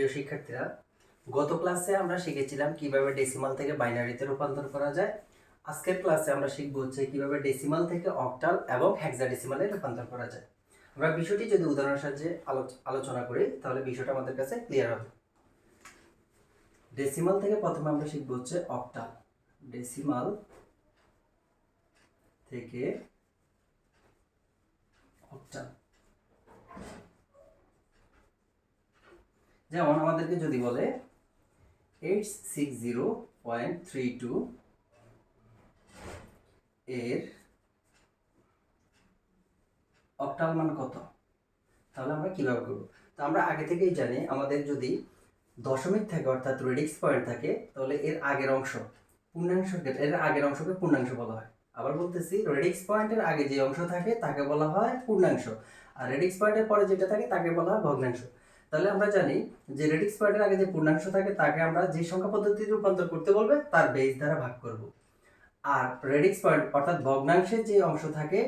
প্রিয় শিক্ষার্থীরা, গত ক্লাসে আমরা শিখেছিলাম কীভাবে ডেসিমাল থেকে বাইনারিতে রূপান্তর করা যায়। আজকের ক্লাসে আমরা শিখব হচ্ছে কীভাবে ডেসিমাল থেকে অক্টাল এবং হেক্সাডেসিমালে রূপান্তর করা যায়। আমরা বিষয়টি যদি উদাহরণের সাহায্যে আলো- আলোচনা করি, তাহলে বিষয়টা আমাদের কাছে ক্লিয়ার হবে। ডেসিমাল থেকে প্রথমে আমরা শিখব হচ্ছে অক্টাল ডেসিমাল থেকে অক্টাল যেমন আমাদেরকে যদি বলে eight six zero point three two এর অক্টাল মান কত? তাহলে আমরা কীভাবে করব? তো আমরা আগে থেকেই জানি আমাদের যদি দশমিক থাকে, অর্থাৎ রেডিক্স পয়েন্ট থাকে, তাহলে এর আগের অংশ, পূর্ণাংশ এর আগের অংশকে পূর্ণাংশ বলা হয়। আবার বলতেছি রেডিক্স পয়েন্টের আগে যে অংশ থাকে, তাকে বলা হয় পূর্ণাংশ। আর রেডিক্স পয়েন্টের পরে যেটা থাকে, তাকে বলা হয় ভগ্নাংশ। তাহলে আমরা জানি যে রেডিক্স পয়েন্টের আগে যে পূর্ণাংশ থাকে, তাকে আমরা যে সংখ্যা পদ্ধতিতে রূপান্তর করতে বলবে, তার বেস দ্বারা ভাগ করব। আর রেডিক্স পয়েন্ট অর্থাৎ ভগ্নাংশের যে অংশ থাকে,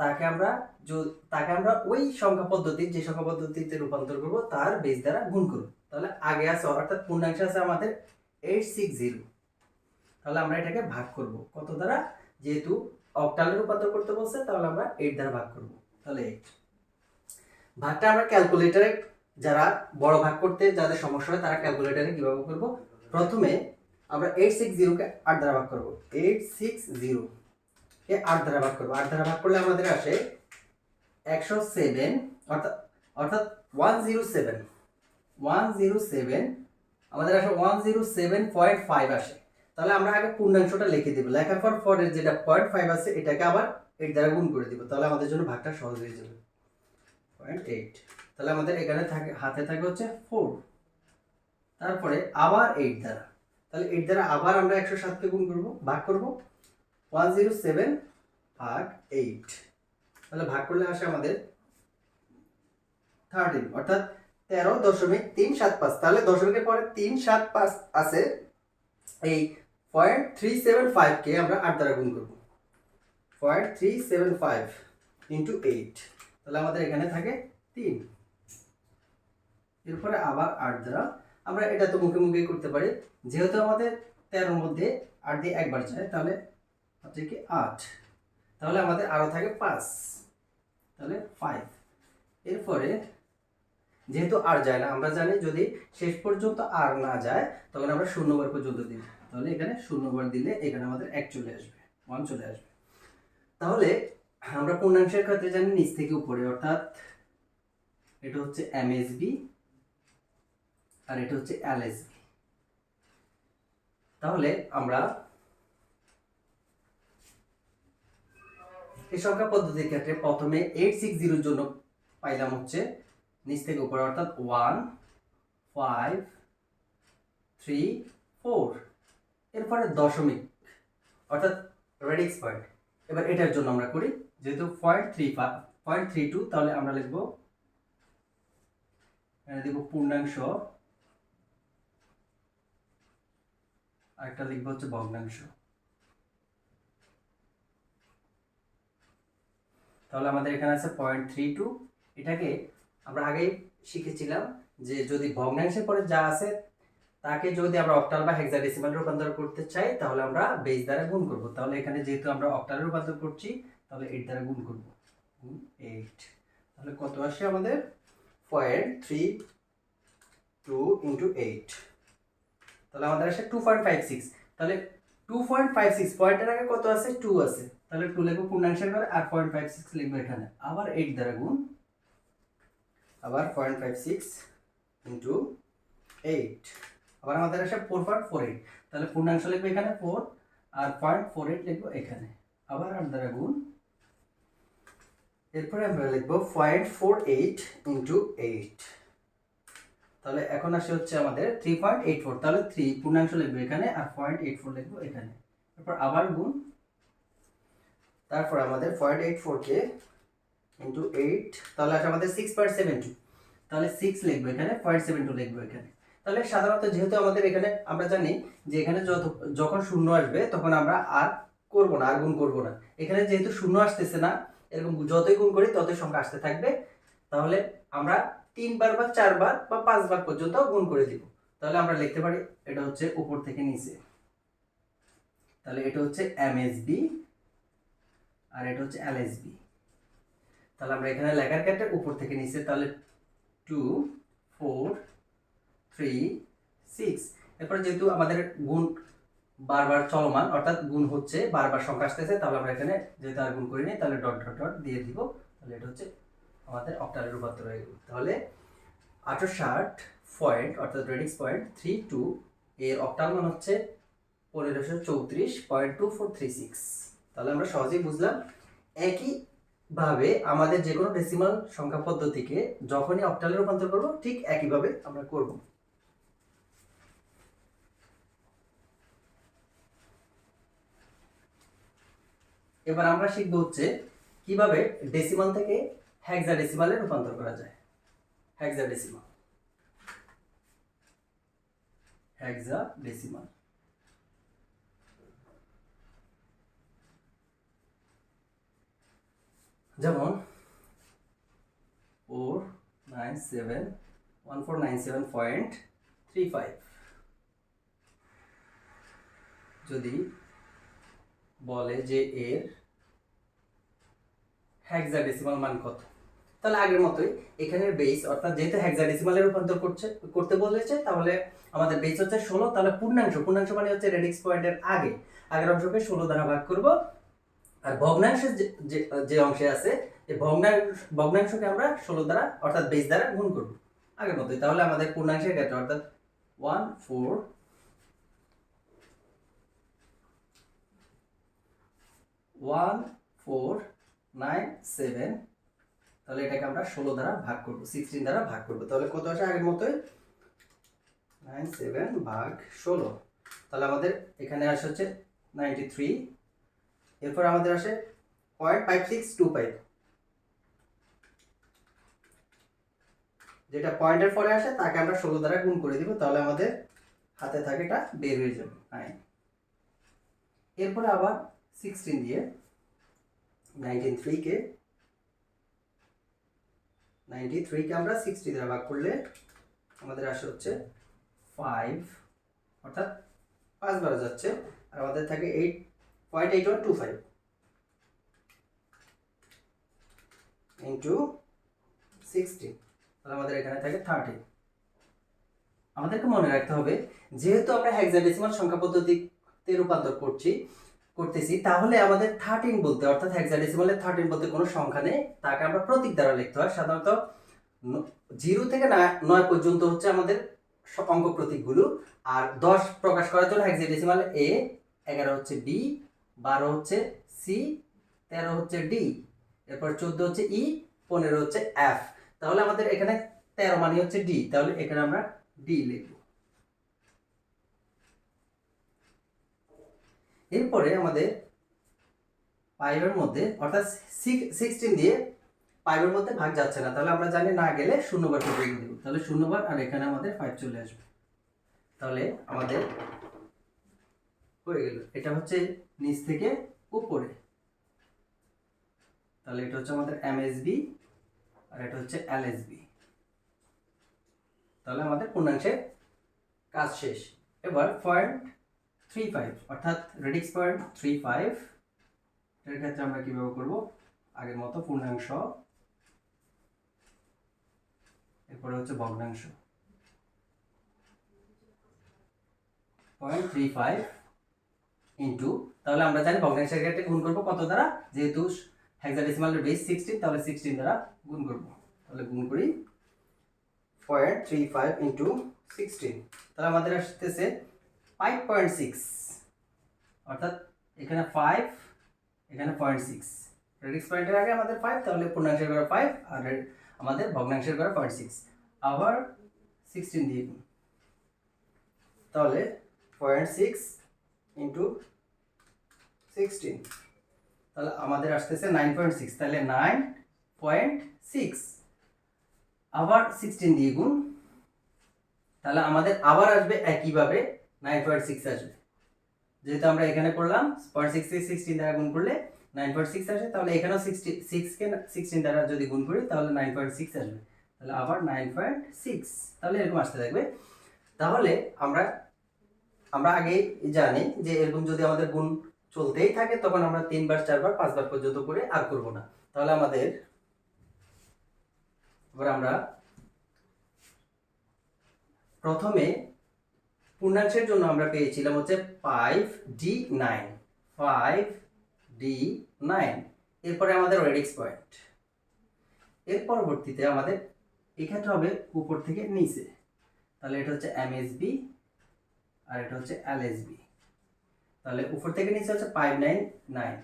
তাকে আমরা তাকে আমরা ওই সংখ্যা পদ্ধতির যে সংখ্যা পদ্ধতিতে রূপান্তর করব, তার বেস দ্বারা গুণ করব। তাহলে আগে আছে, অর্থাৎ পূর্ণাংশ আছে আমাদের এইট সিক্স জিরো তাহলে আমরা এটাকে ভাগ করব। কত দ্বারা? যেহেতু অক্টালে রূপান্তর করতে বলছে, তাহলে আমরা এইট দ্বারা ভাগ করব। তাহলে ভাগটা আমরা ক্যালকুলেটরে যারা বড় ভাগ করতে যাদের সমস্যা হয়, তারা ক্যালকুলেটরে কীভাবে করব? প্রথমে আমরা এইট সিক্স জিরোকে আট দ্বারা ভাগ করব। এইট সিক্স জিরো কে আট দ্বারা ভাগ করব। আট দ্বারা ভাগ করলে আমাদের আসে একশো সেভেন অর্থাৎ অর্থাৎ one zero seven one zero seven আমাদের আসে one zero seven point five আসে। তাহলে আমরা আগে পূর্ণাংশটা লিখে দিব। লেখার পর পরের যেটা পয়েন্ট ফাইভ আছে, এটাকে আবার এইট দ্বারা গুণ করে দিব। তাহলে আমাদের জন্য ভাগটা সহজ হয়ে যাবে। পয়েন্ট এইট তাহলে আমাদের এখানে থাকে, হাতে থাকে হচ্ছে ফোর তারপরে আবার এইট দ্বারা। তাহলে এইট দ্বারা আবার আমরা একশো সাতকে গুণ করব, ভাগ করব। ওয়ান জিরো সেভেন ভাগ এইট তাহলে ভাগ করলে আসে আমাদের থার্টিন অর্থাৎ তেরো দশমিক তিন সাত পাঁচ। তাহলে দশমিকের পরে তিন সাত পাঁচ আছে এই পয়েন্ট থ্রি সেভেন ফাইভকে আমরা আট দ্বারা গুণ করব। Point three seven five into eight তাহলে আমাদের এখানে থাকে তিন। এরপরে আবার আট দ্বারা আমরা এটা তো মুখে মুখে করতে পারি। যেহেতু আমাদের তেরোর মধ্যে আট দিয়ে একবার যায়, তাহলে হচ্ছে কি আট। তাহলে আমাদের আরও থাকে পাঁচ। তাহলে ফাইভ এরপরে যেহেতু আর যায় না, আমরা জানি যদি শেষ পর্যন্ত আর না যায়, তখন আমরা শূন্যবার পর্যন্ত দিই। তাহলে এখানে শূন্যবার দিলে এখানে আমাদের এক চলে আসবে ওয়ান চলে আসবে। তাহলে আমরা পূর্ণাংশের ক্ষেত্রে জানি নিচ থেকে উপরে, অর্থাৎ এটা হচ্ছে এমএসবি আর এটা হচ্ছে এলএসবি তাহলে আমরা এই সংখ্যা পদ্ধতির ক্ষেত্রে প্রথমে এইট সিক্স জিরোর জন্য পাইলাম হচ্ছে নিচ থেকে উপরে, অর্থাৎ ওয়ান ফাইভ থ্রি ফোর এরপরে দশমিক, অর্থাৎ রেডিক্স পয়েন্ট এবার এটার জন্য আমরা করি, যেহেতু point three point three two তাহলে আমরা লিখব দেব পূর্ণাংশ আরেকটা লিখব হচ্ছে ভগ্নাংশ। তাহলে আমাদের এখানে আছে পয়েন্ট থ্রি টু এটাকে আমরা আগেই শিখেছিলাম যে যদি ভগ্নাংশের পরে যা আছে, তাকে যদি আমরা অক্টাল বা হেক্সাডেসিমাল রূপান্তর করতে চাই, তাহলে আমরা বেস দ্বারা গুণ করব। তাহলে এখানে যেহেতু আমরা অক্টালে রূপান্তর করছি, তাহলে এইট দ্বারা গুণ করব। এইট তাহলে কত আসে আমাদের? Point three two into eight তাহলে আমাদের আসে টু পয়েন্ট ফাইভ সিক্স তাহলে টু পয়েন্ট ফাইভ সিক্স পয়েন্টের আগে কত আছে? টু আছে। তাহলে টু লিখব পূর্ণাংশের ঘরে আর পয়েন্ট ফাইভ সিক্স লিখব এখানে। আবার এইট দ্বারা গুণ। আবার point five six into eight আবার আমাদের আসে ফোর পয়েন্ট ফোর এইট তাহলে পূর্ণাংশ লিখব এখানে ফোর আর পয়েন্ট ফোর এইট লিখব এখানে। আবার আট দ্বারা গুণ। এরপরে আমরা লিখব point four eight into eight তাহলে এখন আসে হচ্ছে আমাদের থ্রি পয়েন্ট এইট ফোর তাহলে থ্রি পূর্ণাংশ লিখব এখানে আর পয়েন্ট এইট ফোর লিখব এখানে। তারপর আবার গুণ, তারপর আমাদের পয়েন্ট এইট ফোরকে ইন্টু এইট তাহলে আসে আমাদের সিক্স পয়েন্ট সেভেন টু তাহলে সিক্স লিখব এখানে পয়েন্ট সেভেন টু লিখব এখানে। তাহলে সাধারণত যেহেতু আমাদের এখানে, আমরা জানি যে এখানে যত, যখন শূন্য আসবে তখন আমরা আর করব না, আর গুণ করব না। এখানে যেহেতু শূন্য আসতেছে না, এরকম যতই গুণ করি ততই সংখ্যা আসতে থাকবে। তাহলে আমরা তিনবার বা চারবার বা পাঁচবার পর্যন্ত গুণ করে দিব। তাহলে আমরা লিখতে পারি, এটা হচ্ছে উপর থেকে নিচে। তাহলে এটা হচ্ছে এমএসবি আর এটা হচ্ছে এলএসবি তাহলে আমরা এখানে লেখার ক্ষেত্রে উপর থেকে নিচে, তাহলে টু ফোর থ্রি সিক্স এরপরে যেহেতু আমাদের গুণ বারবার চলমান, অর্থাৎ গুণ হচ্ছে, বারবার সংখ্যা আসতেছে, তাহলে আমরা এখানে যেহেতু আর গুণ করিনি, তাহলে ডট ডট ডট দিয়ে দিব। তাহলে এটা হচ্ছে আমাদের অক্টালের রূপান্তর হয়ে গেল। তাহলে আঠারো ষাট পয়েন্ট অর্থাৎ রেডিক্স পয়েন্ট থ্রি টু এর অক্টাল মান হচ্ছে পনেরোশো চৌত্রিশ point two four three six তাহলে আমরা সহজেই বুঝলাম, একইভাবে আমাদের যে কোনো ডেসিমাল সংখ্যা পদ্ধতিকে যখনই অক্টালে রূপান্তর করব, ঠিক একইভাবে আমরা করব। এবার আমরা শিখব হচ্ছে কীভাবে ডেসিমাল থেকে হেক্সাডেসিমালে রূপান্তর করা যায়। হেক্সাডেসিমাল হেক্সাডেসিমাল যেমন four nine seven one four nine seven point three five যদি বলে যে এর হেক্সাডেসিমাল মান কত? তাহলে আগের মতোই এখানের বেস অর্থাৎ যেহেতু হেক্সাডেসিমালে রূপান্তর করছে, করতে বলেছে, তাহলে আমাদের বেস হচ্ছে ষোলো, তাহলে পূর্ণাংশ পূর্ণাংশ মানে হচ্ছে রেডিক্স পয়েন্টের আগে। আগের অংশকে ষোলো দ্বারা ভাগ করব। আর ভগ্নাংশের যে- অংশে আছে, এই ভগ্নাংশ, ভগ্নাংশকে আমরা ষোলো দ্বারা, অর্থাৎ বেস দ্বারা গুণ করব। আগের মতোই, তাহলে আমাদের পূর্ণাংশের ক্ষেত্রে, অর্থাৎ one four one four nine seven তাহলে এটাকে আমরা ষোলো দ্বারা ভাগ করব সিক্সটিন দ্বারা ভাগ করব। তাহলে কত আসে আগের মতোই? নাইন সেভেন ভাগ ষোলো। তাহলে আমাদের এখানে আসে হচ্ছে নাইনটি থ্রি এরপর আমাদের আসে point five six two five যেটা পয়েন্টের পরে আসে, তাকে আমরা ষোলো দ্বারা গুণ করে দিব, তাহলে আমাদের হাতে থাকে এটা বের হয়ে যাবে নাইন এরপরে আবার সিক্সটিন দিয়ে নাইনটিন থ্রিকে নাইনটি থ্রিকে আমরা সিক্সটি দ্বারা ভাগ করলে আমাদের আসে হচ্ছে ফাইভ অর্থাৎ পাঁচবার যাচ্ছে, আর আমাদের থাকে eight point eight one two five into sixty তাহলে আমাদের এখানে থাকে থার্টি আমাদেরকে মনে রাখতে হবে, যেহেতু আমরা হেক্সাডেসিমাল সংখ্যা পদ্ধতিতে রূপান্তর করছি করতেছি, তাহলে আমাদের থার্টিন বলতে, অর্থাৎ হেক্সাডেসিমালে থার্টিন বলতে কোনো সংখ্যা নেই, তাকে আমরা প্রতীক দ্বারা লিখতে হয়। সাধারণত জিরো থেকে নয় পর্যন্ত হচ্ছে আমাদের অঙ্ক প্রতীকগুলো, আর দশ প্রকাশ করার জন্য হেক্সাডেসিমাল এ এগারো হচ্ছে বি বারো হচ্ছে সি তেরো হচ্ছে ডি এরপর চোদ্দ হচ্ছে ই পনেরো হচ্ছে এফ তাহলে আমাদের এখানে তেরো মানে হচ্ছে ডি তাহলে এখানে আমরা ডি লিখব। এরপরে আমাদের ফাইভের মধ্যে, অর্থাৎ সিক্সটিন দিয়ে ফাইভের মধ্যে ভাগ যাচ্ছে না। তাহলে আমরা জানি না গেলে শূন্যবার করে দেবো। তাহলে শূন্যবার আর এখানে আমাদের ফাইভ চলে আসবে। তাহলে আমাদের হয়ে গেল। এটা হচ্ছে নিচ থেকে উপরে। তাহলে এটা হচ্ছে আমাদের এমএসবি আর এটা হচ্ছে এলএসবি তাহলে আমাদের পূর্ণাংশের কাজ শেষ। এবার পয়েন্ট থ্রি ফাইভ, অর্থাৎ রেডিক্স পয়েন্ট থ্রি ফাইভ এর ক্ষেত্রে আমরা কীভাবে করব? আগের মতো পূর্ণাংশ, এরপরে হচ্ছে ভগ্নাংশ। পয়েন্ট থ্রি ফাইভ ইন্টু, তাহলে আমরা জানি ভগ্নাংশের ক্ষেত্রে গুণ করব কত দ্বারা? যেহেতু হেক্সাডেসিমালের বেস সিক্সটিন তাহলে সিক্সটিন দ্বারা গুণ করব। তাহলে গুণ করি point three five into sixteen তাহলে আমাদের আসতেছে ফাইভ পয়েন্ট সিক্স অর্থাৎ এখানে ফাইভ এখানে পয়েন্ট সিক্স রেডিক্স পয়েন্টের আগে আমাদের ফাইভ তাহলে পূর্ণাংশের ঘরে ফাইভ আর আমাদের ভগ্নাংশের ঘরে পয়েন্ট সিক্স আবার সিক্সটিন দিয়ে গুণ তাহলে পয়েন্ট সিক্স ইন্টু সিক্সটিন তাহলে আমাদের আসতেছে নাইন পয়েন্ট সিক্স তাহলে নাইন পয়েন্ট সিক্স আবার সিক্সটিন দিয়ে গুণ। তাহলে আমাদের আবার আসবে একইভাবে নাইন পয়েন্ট সিক্স আসবে। যেহেতু আমরা এখানে করলাম পয়েন্ট সিক্স সিক্সটিন দ্বারা গুণ করলে নাইন পয়েন্ট সিক্স আসে, তাহলে এখানেও সিক্সটি সিক্সকে সিক্সটিন দ্বারা যদি গুণ করি, তাহলে নাইন পয়েন্ট সিক্স আসবে। তাহলে আবার নাইন পয়েন্ট সিক্স। তাহলে এরকম আসতে থাকবে। তাহলে আমরা আমরা আগে জানি যে এরকম যদি আমাদের গুণ চলতেই থাকে, তখন আমরা তিনবার, চারবার, পাঁচবার পর্যন্ত করে আর করব না। তাহলে আমাদের, এবার আমরা প্রথমে পূর্ণাংশের জন্য আমরা পেয়েছিলাম হচ্ছে five D nine five D nine এরপরে আমাদের রেডিক্স পয়েন্ট এর পরবর্তীতে আমাদের এখানে হবে উপর থেকে নিচে। তাহলে এটা হচ্ছে এমএসবি আর এটা হচ্ছে এলএসবি তাহলে উপর থেকে নিচে হচ্ছে five nine nine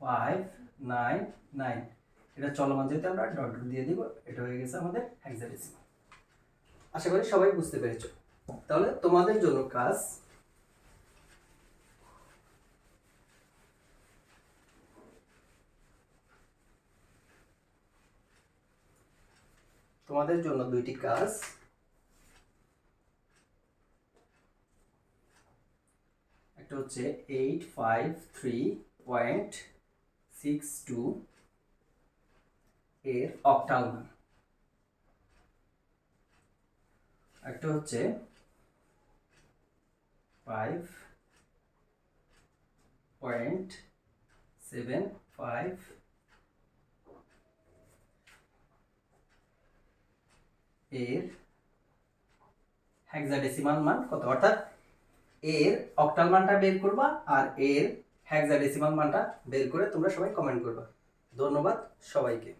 five nine nine এটা চলমান যেহেতু আমরা ডট ডট দিয়ে দিব, এটা হয়ে গেছে আমাদের হেক্সাডেসিমাল আশা করি সবাই বুঝতে পেরেছ। তাহলে তোমাদের জন্য কাজ তোমাদের জন্য দুইটি কাজ একটা হচ্ছে eight five three point six two এর অক্টাল একটা হচ্ছে ফাইভ পয়েন্ট সেভেন ফাইভ এর হেক্সাডেসিমাল মান কত? অর্থাৎ এর অক্টাল মানটা বের করবা আর এর হেক্সাডেসিমাল মানটা বের করে তোমরা সবাই কমেন্ট করবা। ধন্যবাদ সবাইকে।